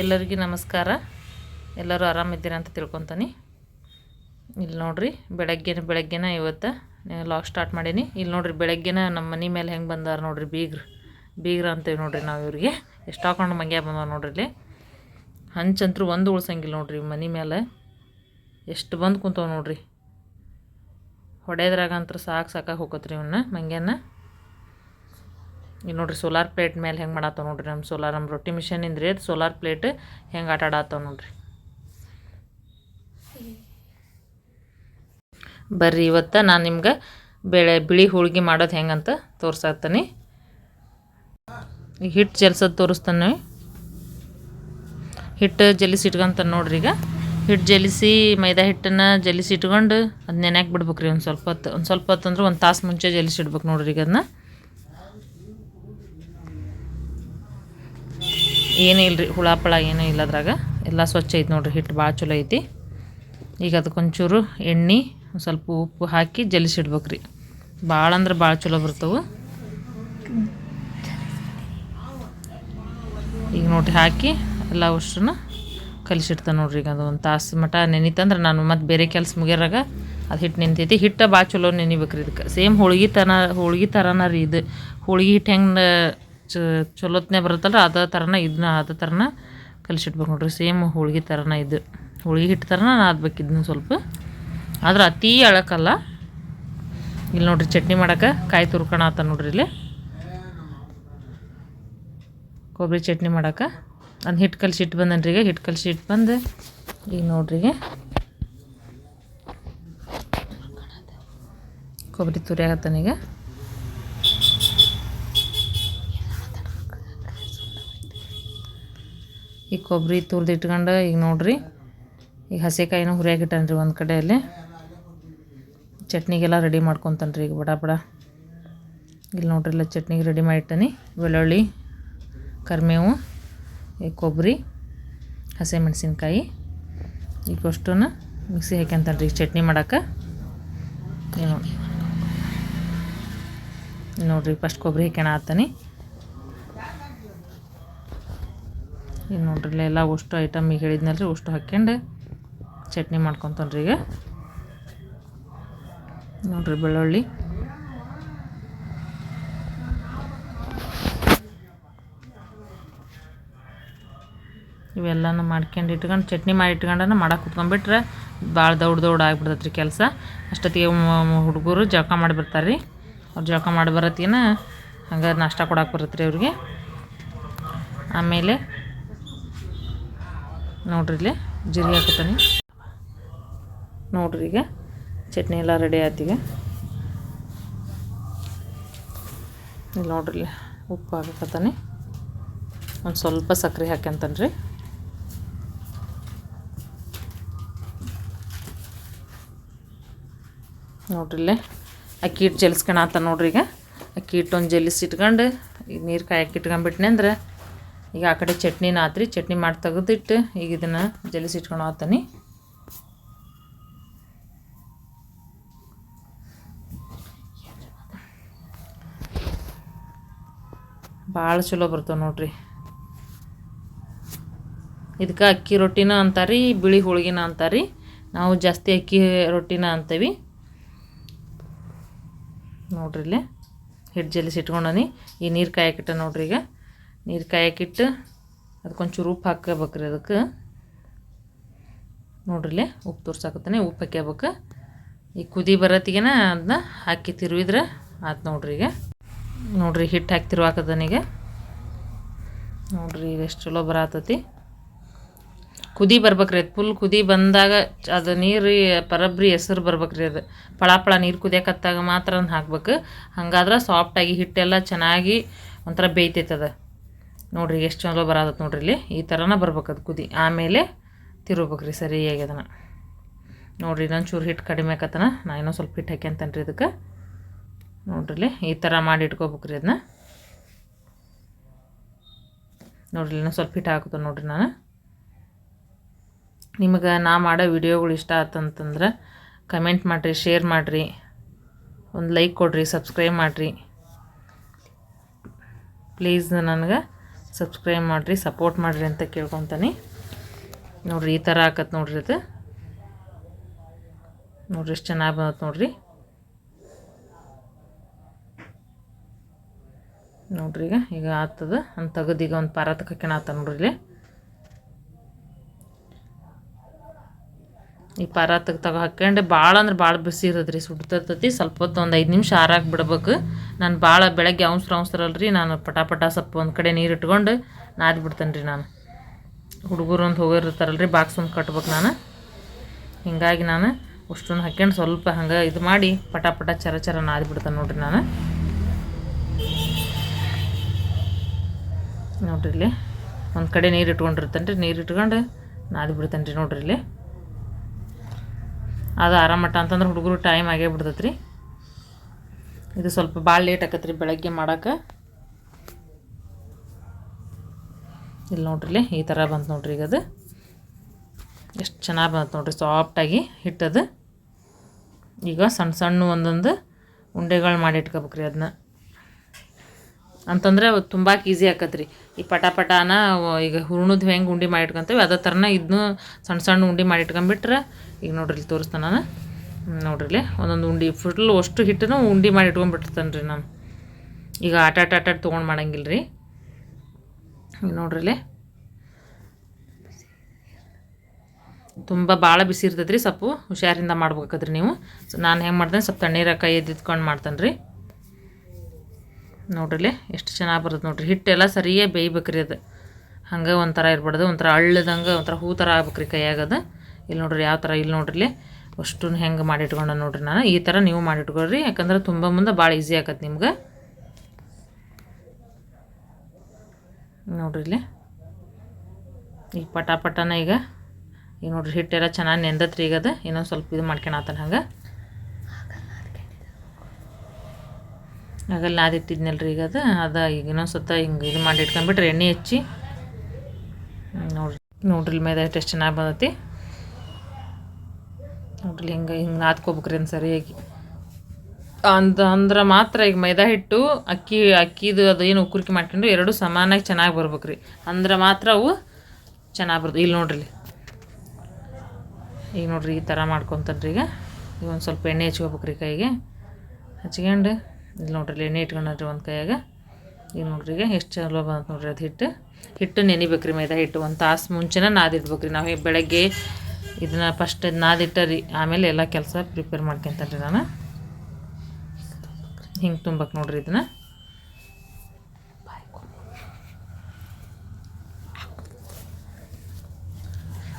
ಎಲ್ಲರಿಗೂ ನಮಸ್ಕಾರ. ಎಲ್ಲರೂ ಆರಾಮಿದ್ದೀರ ಅಂತ ತಿಳ್ಕೊತಾನೆ. ಇಲ್ಲಿ ನೋಡ್ರಿ ಬೆಳಗ್ಗೆ ಬೆಳಗ್ಗೆನ ಇವತ್ತು ಲಾಕ್ ಸ್ಟಾರ್ಟ್ ಮಾಡೀನಿ. ಇಲ್ಲಿ ನೋಡ್ರಿ, ಬೆಳಗ್ಗೆನ ನಮ್ಮ ಮನೆ ಮೇಲೆ ಹೆಂಗೆ ಬಂದಾರ ನೋಡ್ರಿ ಬೀಗ್ರ. ಬೀಗ್ರ ಅಂತೀವಿ ನೋಡ್ರಿ ನಾವು ಇವ್ರಿಗೆ. ಎಷ್ಟು ಹಾಕೊಂಡು ಮಂಗ್ಯ ಬಂದ ನೋಡ್ರಿ ಇಲ್ಲಿ. ಹಂಚಂತ್ರ ಒಂದು ಉಳ್ಸಂಗಿಲ್ಲ ನೋಡ್ರಿ ಮನೆ ಮೇಲೆ. ಎಷ್ಟು ಬಂದು ಕುಂತವ ನೋಡ್ರಿ. ಹೊಡೆದ್ರಾಗ ಅಂತ್ರ ಸಾಕು ಸಾಕಾಗಿ ಹೋಗತ್ರಿ ಇವನ್ನ ಮಂಗ್ಯನ. ಈಗ ನೋಡ್ರಿ ಸೋಲಾರ್ ಪ್ಲೇಟ್ ಮೇಲೆ ಹೆಂಗೆ ಮಾಡತ್ತವ ನೋಡಿರಿ ನಮ್ಮ ಸೋಲಾರ್ ನಮ್ಮ ರೊಟ್ಟಿ ಮಿಷನ್ ರೀ ಅದು ಸೋಲಾರ್ ಪ್ಲೇಟ್ ಹೆಂಗೆ ಆಟ ಆಡತ್ತವ ನೋಡ್ರಿ. ಬರ್ರಿ ಇವತ್ತು ನಾನು ನಿಮ್ಗೆ ಬೆಳೆ ಬಿಳಿ ಹೋಳ್ಗೆ ಮಾಡೋದು ಹೆಂಗಂತ ತೋರ್ಸಾಕ್ತಾನೆ ಈಗ ಹಿಟ್ಟು ಜಲ್ಸೋದು ತೋರಿಸ್ತಾನೆ ಹಿಟ್ಟು ಜಲಿಸಿ ಇಟ್ಕೊಂತಾನೆ ನೋಡ್ರಿ ಈಗ. ಹಿಟ್ಟು ಜಲಿಸಿ, ಮೈದಾ ಹಿಟ್ಟನ್ನು ಜಲಿಸಿ ಇಟ್ಕೊಂಡು ಅದು ನೆನೆಯಾಕೆ ಬಿಡ್ಬೇಕು ರೀ ಒಂದು ಸ್ವಲ್ಪ ಹೊತ್ತು. ಒಂದು ಸ್ವಲ್ಪ ಹೊತ್ತು ಅಂದ್ರೆ ಒಂದು ತಾಸು ಮುಂಚೆ ಜಲಿಸಿ ಇಡ್ಬೇಕು ನೋಡ್ರಿ ಈಗ ಅದನ್ನ ಏನೂ ಇಲ್ಲ ರೀ ಏನೂ ಇಲ್ಲ ಅದ್ರಾಗ ಎಲ್ಲ ಸ್ವಚ್ಛ ಐತಿ ನೋಡ್ರಿ, ಹಿಟ್ಟು ಭಾಳ ಚಲೋ ಐತಿ. ಈಗ ಅದಕ್ಕೊಂಚೂರು ಎಣ್ಣೆ ಸ್ವಲ್ಪ ಉಪ್ಪು ಹಾಕಿ ಜಲಿಸಿಡ್ಬೇಕು ರೀ ಭಾಳ ಅಂದ್ರೆ ಭಾಳ ಚಲೋ ಬರ್ತವೆ. ಈಗ ನೋಡ್ರಿ, ಹಾಕಿ ಎಲ್ಲ ಅಷ್ಟನ್ನು ಕಲಿಸಿಡ್ತಾನೆ ನೋಡ್ರಿ ಈಗ ಅದು ಒಂದು ತಾಸು ಮಟ ನೆನಿತಂದ್ರೆ ನಾನು ಮತ್ತೆ ಬೇರೆ ಕೆಲಸ ಮುಗಿಯರಾಗ ಅದು ಹಿಟ್ಟು ನಿಂತೈತಿ ಹಿಟ್ಟು ಭಾಳ ಚಲೋ ನೆನಿಬೇಕು ರೀ ಇದಕ್ಕೆ ಸೇಮ್ ಹೋಳ್ಗೆ ತನ, ಹೋಳ್ಗೆ ಥರನ ರೀ ಇದು. ಹೋಳ್ಗೆ ಹಿಟ್ಟು ಹೆಂಗೆ ಚ ಚಲೋತ್ನೇ ಬರುತ್ತಲ್ಲ ಅದೇ ಥರನ ಇದನ್ನ ಅದೇ ಥರನ ಕಲಿಸಿಡ್ಬೇಕು ನೋಡ್ರಿ. ಸೇಮ್ ಹೋಳಿಗೆ ಥರನ ಇದು. ಹೋಳಿಗೆ ಹಿಟ್ಟು ಥರನ ನಾದ್ಬೇಕು ಇದನ್ನ ಸ್ವಲ್ಪ. ಆದ್ರೆ ಅತೀ ಅಳಕಲ್ಲ. ಇಲ್ಲಿ ನೋಡ್ರಿ ಚಟ್ನಿ ಮಾಡಕ್ಕೆ ಕಾಯಿ ತುರ್ಕೋಣ ಆತ ನೋಡ್ರಿ ಇಲ್ಲಿ. ಕೊಬ್ಬರಿ ಚಟ್ನಿ ಮಾಡಕ್ಕೆ ನಾನು ಹಿಟ್ಟು ಕಲಿಸಿ ಇಟ್ಟು ಬಂದನ್ರಿ ಈಗ. ಹಿಟ್ಟು ಕಲಿಸಿ ಇಟ್ಟು ಬಂದು ಈಗ ನೋಡ್ರಿ ಈಗ. ಕೊಬ್ಬರಿ ತುರಿ ಆಗತ್ತಾನೀಗ ಈಗ ಕೊಬ್ಬರಿ ತುರ್ದು ಇಟ್ಕೊಂಡು ಈಗ ನೋಡ್ರಿ, ಈಗ ಹಸೆಕಾಯಿನೂ ಹುರಿಯಾಗಿಟ್ಟನ್ರಿ ಒಂದು ಕಡೆಯಲ್ಲಿ. ಚಟ್ನಿಗೆಲ್ಲ ರೆಡಿ ಮಾಡ್ಕೊತಾನ್ರಿ ಈಗ ಬಡ ಬಡ. ಇಲ್ಲಿ ನೋಡ್ರಿ ಇಲ್ಲ ಚಟ್ನಿಗೆ ರೆಡಿ ಮಾಡಿಟ್ಟನಿ. ಬೆಳ್ಳುಳ್ಳಿ, ಕರಿಮೇವು, ಈ ಕೊಬ್ಬರಿ ಹಸಿಮೆಣ್ಸಿನ್ಕಾಯಿ ಈಗ ಅಷ್ಟನ್ನ ಮಿಕ್ಸಿ ಹಾಕ್ಯಂತಾನ್ರಿ ಈಗ ಚಟ್ನಿ ಮಾಡಕ್ಕೆ ನೋಡಿ ನೋಡ್ರಿ ಫಸ್ಟ್ ಕೊಬ್ಬರಿ ಹಾಕ್ಯಣ ಆತನಿ. ಈಗ ನೋಡ್ರಿ ಎಲ್ಲ ಉಷ್ಟು ಐಟಮ್ ಈಗ ಹೇಳಿದ್ನಲ್ಲ ರೀ ಉಷ್ಟು ಹಾಕ್ಕೊಂಡು ಚಟ್ನಿ ಮಾಡ್ಕೊತಾನ್ರಿ ಈಗ. ನೋಡ್ರಿ ಬೆಳ್ಳುಳ್ಳಿ. ಇವೆಲ್ಲನೂ ಮಾಡ್ಕೊಂಡು ಇಟ್ಕೊಂಡು, ಚಟ್ನಿ ಮಾಡಿ ಇಟ್ಕೊಂಡನ ಮಾಡಕ್ಕೆ ಕುತ್ಕೊಂಡ್ಬಿಟ್ರೆ ಭಾಳ ದೌಡ್ ದೌಡ್ ಆಗಿಬಿಡ್ತೈತೆ ರೀ ಕೆಲಸ. ಅಷ್ಟೊತ್ತಿಗೆ ಹುಡುಗರು ಜಳಕ ಮಾಡಿ ಬರ್ತಾರೆ ರೀ ಅವ್ರು ಜಳಕ ಮಾಡಿ ಬರತ್ತಿನ ಹಂಗೆ ನಾಷ್ಟ ಕೊಡಕ್ಕೆ ಬರುತ್ತೆ ರೀ ಅವ್ರಿಗೆ. ಆಮೇಲೆ ನೋಡ್ರಿ ಇಲ್ಲಿ, ಜೀರಿಗೆ ಹಾಕತ್ತಾನೆ. ನೋಡ್ರಿ ಈಗ, ಚಟ್ನಿ ಎಲ್ಲ ರೆಡಿ ಆಯ್ತೀಗ ಇಲ್ಲಿ ನೋಡ್ರಿ ಇಲ್ಲಿ, ಉಪ್ಪು ಹಾಕತಾನೆ ಒಂದು ಸ್ವಲ್ಪ ಸಕ್ಕರೆ ಹಾಕ್ಯಂತಾನೆ ರೀ ನೋಡ್ರಿ ಇಲ್ಲೇ, ಅಕ್ಕಿ ಹಿಟ್ಟು ಜಲಿಸ್ಕೊಳತ್ತ ನೋಡ್ರಿ ಈಗ. ಅಕ್ಕಿ ಹಿಟ್ಟು ಒಂದು ಜಲಿಸಿ ಇಟ್ಕೊಂಡು ಈಗ ನೀರು ಕಾಯಕ್ಕೆ ಇಟ್ಕೊಂಡ್ಬಿಟ್ನೆ ಅಂದ್ರೆ ಈಗ ಆ ಕಡೆ ಚಟ್ನಿನ ಆತ್ರಿ ಚಟ್ನಿ ಮಾಡಿ ತೆಗೆದಿಟ್ಟು ಈಗ ಇದನ್ನು ಜಲಿಸಿ ಇಟ್ಕೊಂಡು ಆತಾನೆ. ಭಾಳ ಚಲೋ ಬರ್ತವೆ ನೋಡ್ರಿ. ಇದಕ್ಕೆ ಅಕ್ಕಿ ರೊಟ್ಟಿನ ಅಂತಾರೆ, ಬಿಳಿ ಹೋಳಿಗೆನ ಅಂತಾರೆ. ನಾವು ಜಾಸ್ತಿ ಅಕ್ಕಿ ರೊಟ್ಟಿನ ಅಂತೀವಿ. ನೋಡ್ರಿ ಇಲ್ಲೇ ಹಿಟ್ಟು ಜಲಿಸಿ ಇಟ್ಕೊಂಡನಿ ಈ ನೀರು ಕಾಯಕಿಟ್ಟ ನೋಡ್ರಿ ಈಗ. ನೀರು ಕಾಯಕ್ಕಿಟ್ಟು ಅದಕ್ಕೊಂಚೂರು ಉಪ್ಪು ಹಾಕ್ಕೋಬೇಕ್ರಿ ಅದಕ್ಕೆ ನೋಡ್ರಿಲ್ಲೇ ಉಪ್ಪು ತೋರ್ಸಾಕತ್ತಾನೆ, ಉಪ್ಪು ಹಾಕ್ಯಬೇಕು. ಈ ಕುದಿ ಬರತ್ತಿಗೆನ ಅದನ್ನ ಹಾಕಿ ತಿರುವಿದ್ರೆ ಆತು ನೋಡ್ರಿ ಈಗ. ನೋಡ್ರಿ ಹಿಟ್ಟು ಹಾಕಿ ತಿರುವಾಕದನೀಗ ನೋಡ್ರಿ ಈಗ ಎಷ್ಟು ಚಲೋ ಬರತತಿ. ಕುದಿ ಬರ್ಬೇಕ್ರಿ ಅದು ಫುಲ್ ಕುದಿ ಬಂದಾಗ ಅದು ನೀರು ಪರಬ್ರಿ ಹೆಸರು ಬರ್ಬೇಕ್ರಿ ಅದು. ಪಳ ಪಳ ನೀರು ಕುದಿಯಕತ್ತಾಗ ಮಾತ್ರ ಅದನ್ನ ಹಾಕ್ಬೇಕು. ಹಂಗಾದ್ರೆ ಸಾಫ್ಟಾಗಿ ಹಿಟ್ಟೆಲ್ಲ ಚೆನ್ನಾಗಿ ಒಂಥರ ಬೇಯ್ತೈತದ. ನೋಡ್ರಿ ಎಷ್ಟು ಚಲೋ ಬರತೈತೆ ನೋಡ್ರಿ ಇಲ್ಲಿ. ಈ ಥರನ ಬರ್ಬೇಕು ಅದು ಕುದಿ. ಆಮೇಲೆ ತಿರುಗ್ಬೇಕ್ರಿ ಸರಿಯಾಗಿ ಅದನ್ನು. ನೋಡಿರಿ ಇನ್ನೊಂದು ಚೂರು ಹಿಟ್ಟು ಕಡಿಮೆ ಆಕತ್ತನ. ನಾ ಇನ್ನೂ ಸ್ವಲ್ಪ ಹಿಟ್ಟು ಹಾಕ್ಯಂತೇನೆ ರೀ ಇದಕ್ಕೆ. ನೋಡ್ರಿ ಈ ಥರ ಮಾಡಿ ಇಟ್ಕೋಬೇಕ್ರಿ ಅದನ್ನ ನೋಡ್ರಿ ಇನ್ನೂ ಸ್ವಲ್ಪ ಹಿಟ್ಟು ಹಾಕುತ್ತೆ ನೋಡ್ರಿ ನಾನು. ನಿಮಗೆ ನಾ ಮಾಡೋ ವಿಡಿಯೋಗಳು ಇಷ್ಟ ಆತಂತಂದ್ರೆ ಕಮೆಂಟ್ ಮಾಡಿರಿ, ಶೇರ್ ಮಾಡಿರಿ. ಒಂದು ಲೈಕ್ ಕೊಡಿರಿ, ಸಬ್ಸ್ಕ್ರೈಬ್ ಮಾಡಿರಿ. ಪ್ಲೀಸ್ ನನಗೆ. ಸಬ್ಸ್ಕ್ರೈಬ್ ಮಾಡಿರಿ ಸಪೋರ್ಟ್ ಮಾಡಿರಿ ಅಂತ ಕೇಳ್ಕೊತಾನೆ. ನೋಡ್ರಿ, ಈ ಥರ ಆಕತ್ ನೋಡ್ರಿ ಅದು. ನೋಡ್ರಿ, ಎಷ್ಟು ಚೆನ್ನಾಗಿ ಬಂದತ್ ನೋಡ್ರಿ. ನೋಡ್ರಿ ಈಗ ಈಗ ಆತದ. ಅಂತ ತೆಗೆದು ಈಗ ಒಂದು ಪಾರ ತಕ್ಕನ ಆತ ನೋಡ್ರಿ ಇಲ್ಲಿ. ಈ ಪಾರ ತಗ ತಗೋ ಹಾಕ್ಯಂಡೆ ಭಾಳ ಅಂದ್ರೆ ಭಾಳ ಬಿಸಿ ಇರೋದ್ರಿ ಸುಡ್ತೈತಿ ಸ್ವಲ್ಪ ಹೊತ್ತು ಒಂದು ಐದು ನಿಮಿಷ ಆರಾಕ್ ಬಿಡ್ಬೇಕು. ನಾನು ಭಾಳ ಬೆಳಗ್ಗೆ ಅವಸರ ಅವಸರಲ್ರಿ ನಾನು ಪಟ ಪಟ ಸ್ವಲ್ಪ ಒಂದು ಕಡೆ ನೀರು ಇಟ್ಕೊಂಡು ನಾದಿ ಬಿಡ್ತೇನೆ ರೀ ನಾನು. ಹುಡುಗರು ಅಂತ ಹೋಗಿರ್ತಾರಲ್ರಿ ಬಾಕ್ಸ್ ಒಂದು ಕಟ್ಬೇಕು ನಾನು. ಹೀಗಾಗಿ ನಾನು ಅಷ್ಟೊಂದು ಹಾಕ್ಯಂಡು ಸ್ವಲ್ಪ ಹಂಗೆ ಇದು ಮಾಡಿ ಪಟ ಪಟ ಚರ ಚರ ನಾದಿ ಬಿಡ್ತೇನೆ ನೋಡ್ರಿ ನಾನು. ನೋಡ್ರಿ ಇಲ್ಲಿ ಒಂದು ಕಡೆ ನೀರು ಇಟ್ಕೊಂಡಿರ್ತೇನೆ ರೀ ನೀರು ಇಟ್ಕೊಂಡು ನಾದಿ ಬಿಡ್ತೇನೆ ರೀ ನೋಡ್ರಿ ಇಲ್ಲಿ. ಅದು ಆರಾಮಟ್ಟ ಅಂತಂದ್ರೆ ಹುಡುಗರು ಟೈಮ್ ಆಗೇ ಬಿಡ್ತೈತೆ ರೀ ಇದು ಸ್ವಲ್ಪ ಭಾಳ ಲೇಟ್ ಆಕತ್ರಿ ಬೆಳಗ್ಗೆ ಮಾಡೋಕೆ. ಇಲ್ಲಿ ನೋಡ್ರಿ ಈ ಥರ ಬಂತು ನೋಡ್ರಿ ಈಗ ಅದು. ಎಷ್ಟು ಚೆನ್ನಾಗಿ ಬಂತು ನೋಡ್ರಿ ಸಾಫ್ಟಾಗಿ ಹಿಟ್ಟದು. ಈಗ ಸಣ್ಣ ಸಣ್ಣ ಒಂದೊಂದು ಉಂಡೆಗಳು ಮಾಡಿ ಇಟ್ಕೋಬೇಕ್ರಿ ಅದನ್ನ ಅಂತಂದ್ರೆ ತುಂಬ ಈಸಿ ಆಕತ್ರಿ. ಈ ಪಟ ಪಟಾನ ಈಗ ಹೂರ್ಣದ ಹೆಂಗೆ ಉಂಡೆ ಮಾಡಿ ಇಟ್ಕೊಂತೀವಿ, ಅದೇ ಥರನ ಇದನ್ನು ಸಣ್ಣ ಸಣ್ಣ ಉಂಡೆ ಮಾಡಿ ಇಟ್ಕೊಂಬಿಟ್ರೆ, ಈಗ ನೋಡ್ರಿ ಇಲ್ಲಿ ತೋರಿಸ್ತಾನೆ ನಾನು. ಹ್ಮ್, ನೋಡ್ರಿ ಒಂದೊಂದು ಉಂಡೆ ಫುಲ್ ಅಷ್ಟು ಹಿಟ್ಟನ್ನು ಉಂಡೆ ಮಾಡಿ ಇಟ್ಕೊಂಡ್ಬಿಟ್ಟಿರ್ತಾನೆ ರೀ ನಾನು. ಈಗ ಆಟ ಆಟ ಆಟ ತೊಗೊಂಡು ಮಾಡಂಗಿಲ್ಲ ರೀ ನೋಡ್ರಿಲ್ಲಿ ನೋಡ್ರಿ ತುಂಬ ಭಾಳ ಬಿಸಿ ಇರ್ತೈತೆ ರೀ ಸೊಪ್ಪು ಹುಷಾರಿಂದ ಮಾಡ್ಬೇಕಾದ್ರಿ ನೀವು. ಸೊ ನಾನು ಹೆಂಗೆ ಮಾಡ್ತೇನೆ ಸ್ವಲ್ಪ ತಣ್ಣೀರ ಕೈ ಎದ್ದಿತ್ಕೊಂಡು ಮಾಡ್ತೇನೆ ರೀ. ನೋಡ್ರಿ ಎಷ್ಟು ಚೆನ್ನಾಗಿ ಬರುತ್ತೆ ನೋಡ್ರಿ. ಹಿಟ್ಟೆಲ್ಲ ಸರಿಯೇ ಬೇಯ್ಬೇಕ್ರಿ ಅದು. ಹಂಗೆ ಒಂಥರ ಇರ್ಬಾರ್ದು ಒಂಥರ ಅಳ್ಳದಂಗೆ ಒಂಥರ ಹೂ ಥರ ಆಗ್ಬೇಕ್ರಿ ಕೈಯಾಗದು ಇಲ್ಲಿ ನೋಡ್ರಿ ಯಾವ ಥರ ಇಲ್ಲಿ ನೋಡ್ರಿ ಅಷ್ಟು ಹೆಂಗೆ ಮಾಡಿಟ್ಕೊಂಡೆ ನೋಡ್ರಿ ನಾನು. ಈ ಥರ ನೀವು ಮಾಡಿಟ್ಕೊಳ್ರಿ. ಯಾಕಂದ್ರೆ ತುಂಬ ಮುಂದೆ ಭಾಳ ಈಸಿ ಆಕತ್ತೆ ನಿಮ್ಗೆ. ನೋಡ್ರಿ ಇಲ್ಲಿ. ಈಗ ಪಟ ಪಟನ ಈಗ. ಈಗ ನೋಡ್ರಿ ಹಿಟ್ಟೆಲ್ಲ ಚೆನ್ನಾಗಿ ನೆಂದತ್ರಿ ಈಗ ಅದು. ಇನ್ನೊಂದು ಸ್ವಲ್ಪ ಇದು ಮಾಡ್ಕೊಳತ್ತಾನ ಹಂಗೆ. ಆಗಲ್ಲ ನಾದಿಟ್ಟಿದ್ನಲ್ರಿ ಈಗ ಅದು. ಅದು ಈಗ ಇನ್ನೊಂದು ಸತ ಹಿಂಗೆ ಇದು ಮಾಡಿ ಇಟ್ಕೊಂಡ್ಬಿಟ್ರೆ ಎಣ್ಣೆ ಹಚ್ಚಿ. ನೋಡ್ರಿ. ನೋಡ್ರಿ ಇಲ್ಲಿ ಟೆಸ್ಟ್ ಚೆನ್ನಾಗಿ ಬಂದೈತಿ. ನೋಡ್ರಿ ಹಿಂಗೆ ಹಿಂಗೆ ನಾದ್ಕೋಬೇಕ್ರಿ ಸರಿಯಾಗಿ. ಅಂದ ಅಂದ್ರೆ ಮಾತ್ರ ಈಗ ಮೈದಾ ಹಿಟ್ಟು, ಅಕ್ಕಿ, ಅಕ್ಕಿದು ಅದು ಏನು ಉಕ್ಕುರಿಕೆ ಮಾಡ್ಕೊಂಡು ಎರಡು ಸಮಾನಾಗಿ ಚೆನ್ನಾಗಿ ಬರ್ಬೇಕ್ರಿ. ಅಂದ್ರೆ ಮಾತ್ರ ಅವು ಚೆನ್ನಾಗಿ ಬರ್ತವೆ. ಇಲ್ಲಿ ನೋಡ್ರಿ. ಈಗ ನೋಡ್ರಿ ಈ ಥರ ಮಾಡ್ಕೊತಾನ್ರಿ ಈಗ. ಈಗ ಒಂದು ಸ್ವಲ್ಪ ಎಣ್ಣೆ ಹಚ್ಕೋಬೇಕ್ರಿ ಕೈಗೆ. ಹಚ್ಕೊಂಡು ಇಲ್ಲಿ ನೋಡ್ರಿ ಎಣ್ಣೆ ಇಟ್ಕೊಂಡ್ರಿ ಒಂದು ಕೈಯಾಗ. ಈಗ ನೋಡ್ರಿ ಈಗ ಎಷ್ಟು ಚಲೋ ಬಂತು ನೋಡ್ರಿ ಅದು ಹಿಟ್ಟು. ಹಿಟ್ಟು ನೆನಿಬೇಕ್ರಿ ಮೈದಾ ಹಿಟ್ಟು. ಒಂದು ತಾಸು ಮುಂಚೆನೇ ನಾದಿಡ್ಬೇಕ್ರಿ ನಾವು ಬೆಳಗ್ಗೆ ಇದನ್ನ ಫಸ್ಟ್ ನಾದಿಟ್ಟರಿ ಆಮೇಲೆ ಎಲ್ಲ ಕೆಲಸ ಪ್ರಿಪೇರ್ ಮಾಡ್ಕೊತಾನೆ ರೀ ನಾನು. ಹಿಂಗೆ ತುಂಬಕ್ಕೆ ನೋಡ್ರಿ ಇದನ್ನ.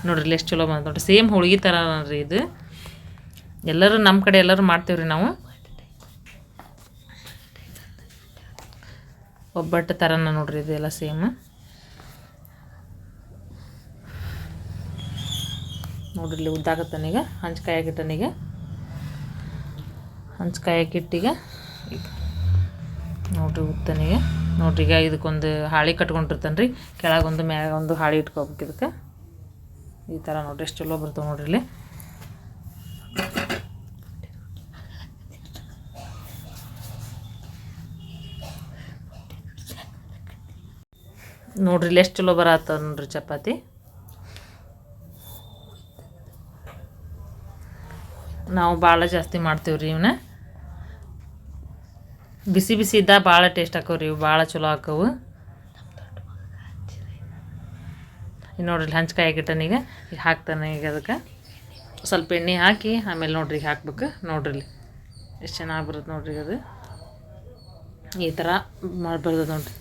ನೋಡ್ರಿ ಎಷ್ಟು ಚಲೋ ಬಂತು ನೋಡ್ರಿ. ಸೇಮ್ ಹೋಳಿಗೆ ಥರ ರೀ ಇದು. ಎಲ್ಲರೂ ನಮ್ಮ ಕಡೆ ಎಲ್ಲರೂ ಮಾಡ್ತೀವ್ರಿ ನಾವು. ಒಬ್ಬಟ್ಟು ಥರನ ನೋಡ್ರಿ ಇದೆಲ್ಲ ಸೇಮ್ ನೋಡ್ರಿ, ಇಲ್ಲಿ ಉದ್ದಾಕತ್ತಾನೀಗ ಹಂಚ್ಕಾಯಾಗಿಟ್ಟನೀಗ ಹಂಚ್ಕಾಯಾಕಿಟ್ಟೀಗ ಈಗ. ನೋಡ್ರಿ ಉತ್ತನೀಗ ನೋಡ್ರಿ, ಈಗ ಇದಕ್ಕೊಂದು ಹಾಳಿ ಕಟ್ಕೊಂಡಿರ್ತಾನೆ ರೀ ಕೆಳಗೊಂದು ಮ್ಯಾಗ ಒಂದು ಹಾಳಿ ಇಟ್ಕೋಬೇಕು ಇದಕ್ಕೆ. ಈ ಥರ ನೋಡ್ರಿ, ಎಷ್ಟು ಚಲೋ ಬರ್ತಾವೆ ನೋಡಿರಿ ಇಲ್ಲಿ. ನೋಡ್ರಿ, ಇಲ್ಲಿ ಎಷ್ಟು ಚಲೋ ಬರತ್ತ ನೋಡ್ರಿ, ಚಪಾತಿ. ನಾವು ಭಾಳ ಜಾಸ್ತಿ ಮಾಡ್ತೀವ್ರಿ ಇವನ್ನ ಬಿಸಿ ಬಿಸಿ ಇದ್ದ ಭಾಳ ಟೇಸ್ಟ್ ಹಾಕವ್ರಿ ಇವು, ಭಾಳ ಚಲೋ ಹಾಕವು. ಈಗ ನೋಡ್ರಿ ಹಂಚ್ಕಾಯಿ ಆಗಿಟ್ಟನೀಗ ಈಗ ಹಾಕ್ತಾನೆ ಈಗ ಅದಕ್ಕೆ. ಸ್ವಲ್ಪ ಎಣ್ಣೆ ಹಾಕಿ, ಆಮೇಲೆ ನೋಡ್ರಿ ಈಗ ಹಾಕ್ಬೇಕು. ನೋಡ್ರಿ ಎಷ್ಟು ಚೆನ್ನಾಗಿ ಬರುತ್ತೆ ನೋಡ್ರಿ ಅದು. ಈ ಥರ ಮಾಡ್ಬಾರ್ದು ನೋಡ್ರಿ.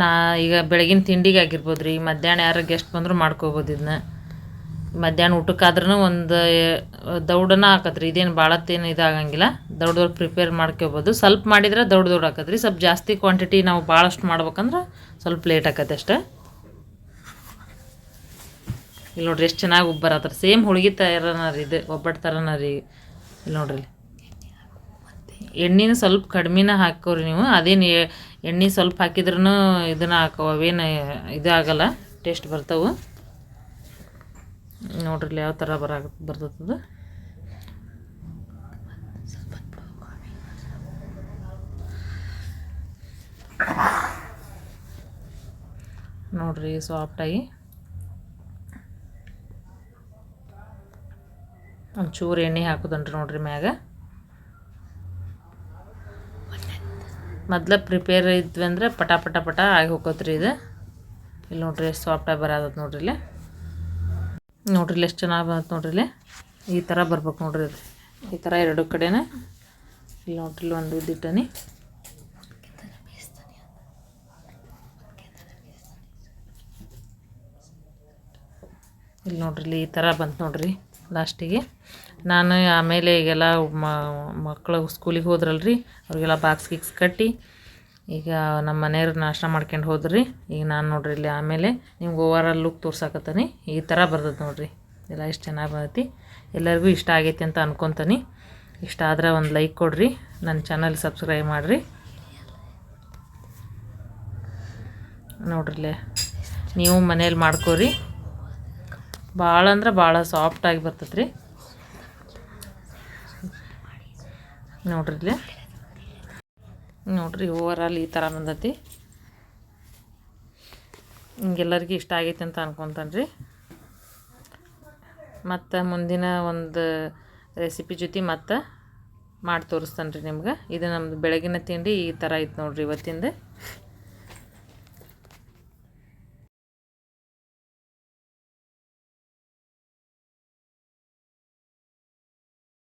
ನಾ ಈಗ ಬೆಳಗಿನ ತಿಂಡಿಗೆ ಆಗಿರ್ಬೋದು ರೀ ಮಧ್ಯಾಹ್ನ ಯಾರು ಗೆಸ್ಟ್ ಬಂದರೂ ಮಾಡ್ಕೋಬೋದು ಇದನ್ನ ಮಧ್ಯಾಹ್ನ ಊಟಕ್ಕಾದ್ರೂ ಒಂದು ದೌಡನ ಹಾಕತ್ರಿ. ಇದೇನು ಭಾಳತ್ತೇನು ಇದಾಗಂಗಿಲ್ಲ. ದೊಡ್ಡ ದೊಡ್ಡ ಪ್ರಿಪೇರ್ ಮಾಡ್ಕೋಬೋದು. ಸ್ವಲ್ಪ ಮಾಡಿದ್ರೆ ದೊಡ್ಡ ದೊಡ್ಡ ಹಾಕತ್ರಿ. ಸ್ವಲ್ಪ ಜಾಸ್ತಿ ಕ್ವಾಂಟಿಟಿ ನಾವು ಭಾಳಷ್ಟು ಮಾಡ್ಬೇಕಂದ್ರೆ ಸ್ವಲ್ಪ ಲೇಟ್ ಆಕತ್ತೆ ಅಷ್ಟೆ. ಇಲ್ಲಿ ನೋಡ್ರಿ ಎಷ್ಟು ಚೆನ್ನಾಗಿ ಉಬ್ಬರ ಹತ್ರ ಸೇಮ್ ಹೋಳ್ಗೆ ಥರನ ರೀ ಇದು ಒಬ್ಬಟ್ಟು ಥರನ ರೀ. ಇಲ್ಲಿ ನೋಡ್ರಿ. ಎಣ್ಣೆನ ಸ್ವಲ್ಪ ಕಡಿಮೆನ ಹಾಕೋರಿ ನೀವು. ಅದೇನು ಎಣ್ಣೆ ಸ್ವಲ್ಪ ಹಾಕಿದ್ರೂ ಇದನ್ನ ಹಾಕೋ, ಅವೇನು ಇದು ಆಗಲ್ಲ ಟೇಸ್ಟ್ ಬರ್ತಾವೆ. ನೋಡ್ರಿ ಇಲ್ಲಿ ಯಾವ ಥರ ಬರ ಬರ್ತದ? ನೋಡ್ರಿ ಸಾಫ್ಟಾಗಿ ಒಂಚೂರು ಎಣ್ಣೆ ಹಾಕೋದನ್ರಿ ನೋಡ್ರಿ ಮ್ಯಾಗ. ಮೊದ್ಲ ಪ್ರಿಪೇರ್ ಇದ್ವಿ ಅಂದರೆ ಪಟ ಪಟ ಪಟ ಆಗಿ ಹೋಗತ್ರಿ ಇದು. ಇಲ್ಲಿ ನೋಡ್ರಿ ಸಾಫ್ಟಾಗಿ ಬರೋದತ್ ನೋಡ್ರಿ ಇಲ್ಲಿ ನೋಡ್ರಿ ಎಷ್ಟು ಚೆನ್ನಾಗಿ ಬಂತು ನೋಡ್ರಿ ಈ ಥರ ಬರ್ಬೇಕು ನೋಡ್ರಿ ಅದು ಈ ಥರ ಎರಡು ಕಡೆನೇ ಇಲ್ಲಿ ನೋಡ್ರಿ ಒಂದು ಉದ್ದಿಟ್ಟನಿ ಇಲ್ಲಿ ನೋಡ್ರಿ ಇಲ್ಲಿ ಈ ಥರ ಬಂತು ನೋಡ್ರಿ ಲಾಸ್ಟಿಗೆ. ನಾನು ಆಮೇಲೆ ಈಗೆಲ್ಲ ಮಕ್ಕಳು ಸ್ಕೂಲಿಗೆ ಹೋದ್ರಲ್ರಿ, ಅವ್ರಿಗೆಲ್ಲ ಬಾಕ್ಸ್ ಗಿಕ್ಸ್ ಕಟ್ಟಿ ಈಗ ನಮ್ಮ ಮನೆಯವ್ರು ನಾಷ್ಟ ಮಾಡ್ಕೊಂಡು ಹೋದ್ರಿ. ಈಗ ನಾನು ನೋಡ್ರಿ ಇಲ್ಲಿ ಆಮೇಲೆ ನಿಮ್ಗೆ ಓವರಾಲ್ ಲುಕ್ ತೋರ್ಸಾಕತ್ತೀನಿ. ಈ ಥರ ಬರ್ತದೆ ನೋಡ್ರಿ. ಎಲ್ಲ ಇಷ್ಟು ಚೆನ್ನಾಗಿ ಬಂದೈತಿ. ಎಲ್ಲರಿಗೂ ಇಷ್ಟ ಆಗೈತಿ ಅಂತ ಅನ್ಕೊತೀನಿ. ಇಷ್ಟ ಆದ್ರೆ ಒಂದು ಲೈಕ್ ಕೊಡ್ರಿ. ನನ್ನ ಚಾನಲ್ ಸಬ್ಸ್ಕ್ರೈಬ್ ಮಾಡಿರಿ. ನೋಡ್ರಿಲ್ಲೇ ನೀವು ಮನೇಲಿ ಮಾಡ್ಕೋರಿ. ಭಾಳ ಅಂದ್ರೆ ಭಾಳ ಸಾಫ್ಟಾಗಿ ಬರ್ತದ್ರಿ ನೋಡ್ರಿಲ್ಲೇ ನೋಡ್ರಿ ಓವರಾಲ್ ಈ ಥರ ಬಂದತಿ. ಹಿಂಗೆಲ್ಲರಿಗೂ ಇಷ್ಟ ಆಗೈತೆ ಅಂತ ಅನ್ಕೊತಾನೆ ರೀ ಮತ್ತು ಮುಂದಿನ ಒಂದು ರೆಸಿಪಿ ಜೊತೆ ಮತ್ತೆ ಮಾಡಿ ತೋರಿಸ್ತಾನೆ ರೀ ನಿಮ್ಗೆ. ಇದು ನಮ್ಮದು ಬೆಳಗಿನ ತಿಂಡಿ ಈ ಥರ ಐತೆ ನೋಡಿರಿ ಇವತ್ತಿಂದ.